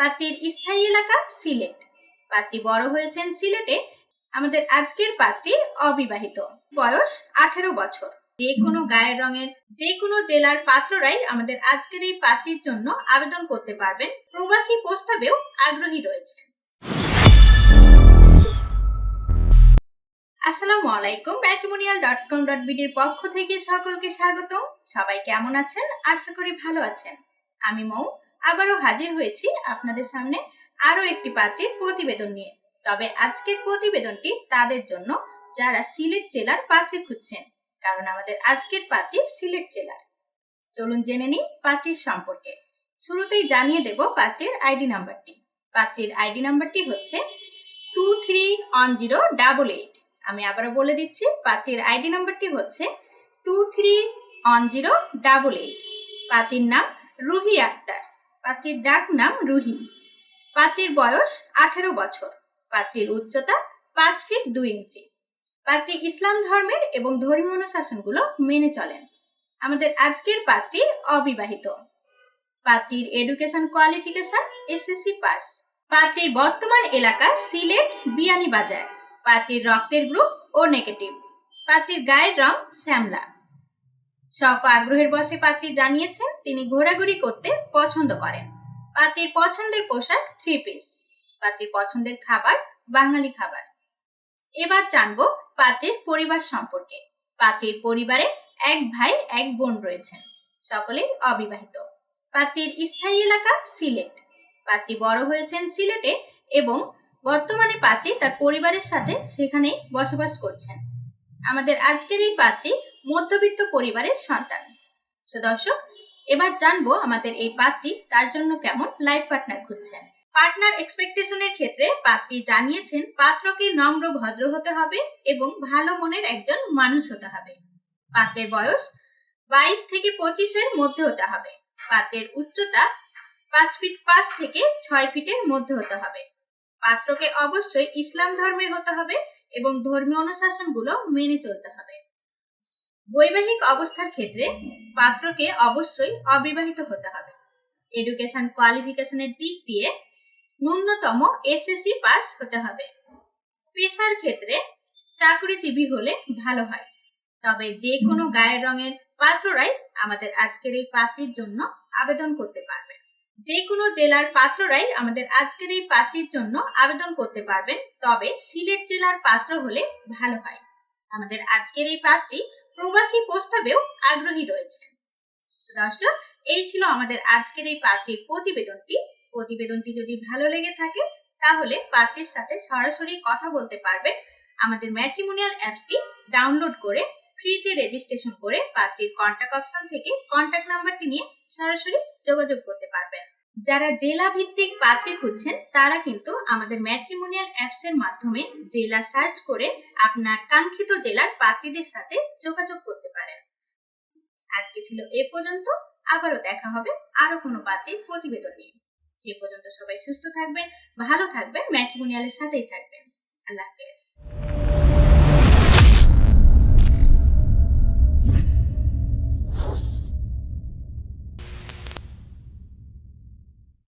পাত্রীর স্থায়ী এলাকা সিলেট। পাত্রী বড় হয়েছেন সিলেটে আমাদের আজকের পাত্রী অবিবাহিত। বয়স আঠেরো বছর। যে কোনো গায়ের রঙের যে কোনো জেলার পাত্ররাই আমাদের আজকের এই পাত্রীর জন্য আবেদন করতে পারবেন। প্রবাসী প্রস্তাবেও আগ্রহী রয়েছে আসসালামু আলাইকুম ম্যাট্রিমোনিয়াল ডট কম ডট বিডির পক্ষ থেকে সকলকে স্বাগত সবাই কেমন আছেন? আশা করি ভালো আছেন। আমি মৌ আবারও হাজির হয়েছি আপনাদের সামনে আরও একটি পাত্রীর প্রতিবেদন নিয়ে। তবে আজকের প্রতিবেদনটি তাদের জন্য যারা সিলেট জেলার পাত্রী খুঁজছেন, কারণ আমাদের আজকের পাত্রী সিলেট জেলার। চলুন জেনে নিই পাত্রীর সম্পর্কে। শুরুতেই জানিয়ে দেব পাত্রীর আইডি নাম্বারটি। পাত্রীর আইডি নাম্বারটি হচ্ছে two three one zero double eight. আমি আবারও বলে দিচ্ছি, পাত্রীর আইডি নাম্বারটি হচ্ছে two three one zero double eight. পাত্রীর নাম রুহি আক্তার। পাত্রীর ডাক নাম রুহি। পাত্রীর বয়স আঠেরো বছর। পাত্রীর উচ্চতা পাঁচ ফিট দুই ইঞ্চি পাত্রী ইসলাম ধর্মের এবং ধর্মীয় অনুশাসনগুলো মেনে চলেন। আমাদের আজকের পাত্রী অবিবাহিত। পাত্রীর এডুকেশন কোয়ালিফিকেশন এসএসসি পাস পাত্রীর বর্তমান এলাকা সিলেট বিয়ানীবাজার। পাত্রীর রক্তের গ্রুপ ও নেগেটিভ পাত্রীর গায়ের রং শ্যামলা। শখ আগ্রহের বসে পাত্রী জানিয়েছেন তিনি ঘোরাঘুরি করতে পছন্দ করেন। পাত্রীর পছন্দের পোশাক থ্রি পিস পাত্রীর পছন্দের খাবার বাঙালি খাবার। এবার জানব পাত্রীর পরিবার সম্পর্কে। পাত্রীর পরিবারে এক ভাই, এক বোন রয়েছেন। সকলেই অবিবাহিত। পাত্রীর স্থায়ী এলাকা সিলেট। পাত্রী বড় হয়েছেন সিলেটে এবং বর্তমানে পাত্রী তার পরিবারের সাথে সেখানেই বসবাস করছেন। আমাদের আজকের এই পাত্রী মধ্যবিত্ত পরিবারের সন্তান। তো দর্শক, এবার জানব আমাদের এই পাত্রী তার জন্য কেমন লাইফ পার্টনার খুঁজছেন পার্টনার এক্সপেকটেশনের ক্ষেত্রে পাত্রী জানিয়েছেন পাত্রকে নম্র, ভদ্র হতে হবে এবং ভালো মনের একজন মানুষ হতে হবে। পাত্রের বয়স বাইশ থেকে পঁচিশের মধ্যে হতে হবে। পাত্রের উচ্চতা পাঁচ ফিট পাঁচ থেকে ছয় ফিটের মধ্যে হতে হবে। পাত্রকে অবশ্যই ইসলাম ধর্মের হতে হবে এবং ধর্মীয় অনুশাসনগুলো মেনে চলতে হবে। বৈবাহিক অবস্থার ক্ষেত্রে পাত্রকে অবশ্যই অবিবাহিত হতে হবে। এডুকেশন কোয়ালিফিকেশনের দিক দিয়ে ন্যূনতম এসএসসি পাস হতে হবে। পেশার ক্ষেত্রে চাকরিজীবী হলে ভালো হয়। তবে যে কোনো গায়ের রঙের পাত্ররাই আমাদের আজকের এই পাত্রীর জন্য আবেদন করতে পারবে যে কোনো জেলার পাত্ররাই আমাদের আজকের এই পাত্রীর জন্য আবেদন করতে পারবেন, তবে সিলেট জেলার পাত্র হলে ভালো হয়। আমাদের আজকের এই পাত্রী প্রবাসী প্রস্তাবেও আগ্রহী রয়েছে। দর্শক, এই ছিল আমাদের আজকের এই পাত্রীর প্রতিবেদনটি। প্রতিবেদনটি যদি ভালো লেগে থাকে, তাহলে পাত্রীর সাথে সরাসরি কথা বলতে পারবেন। আমাদের ম্যাট্রিমোনিয়াল অ্যাপসটি ডাউনলোড করে ফ্রিতে রেজিস্ট্রেশন করে পাত্রীর কন্ট্যাক্ট অপশন থেকে কন্ট্যাক্ট নাম্বারটি নিয়ে সরাসরি যোগাযোগ করতে পারবেন। যারা জেলা ভিত্তিক পাত্রী খুঁজছেন, তারা কিন্তু আমাদের ম্যাট্রিমোনিয়াল অ্যাপস এর মাধ্যমে জেলা সার্চ করে আপনার কাঙ্ক্ষিত জেলার পাত্রীদের সাথে যোগাযোগ করতে পারেন। আজকে ছিল এ পর্যন্ত। আবারও দেখা হবে আরও কোনো পাত্রীর প্রতিবেদন নিয়ে। সে পর্যন্ত সবাই সুস্থ থাকবেন, ভালো থাকবেন ম্যাট্রিমোনিয়ালের সাথেই থাকবেন। আল্লাহ হাফেজ।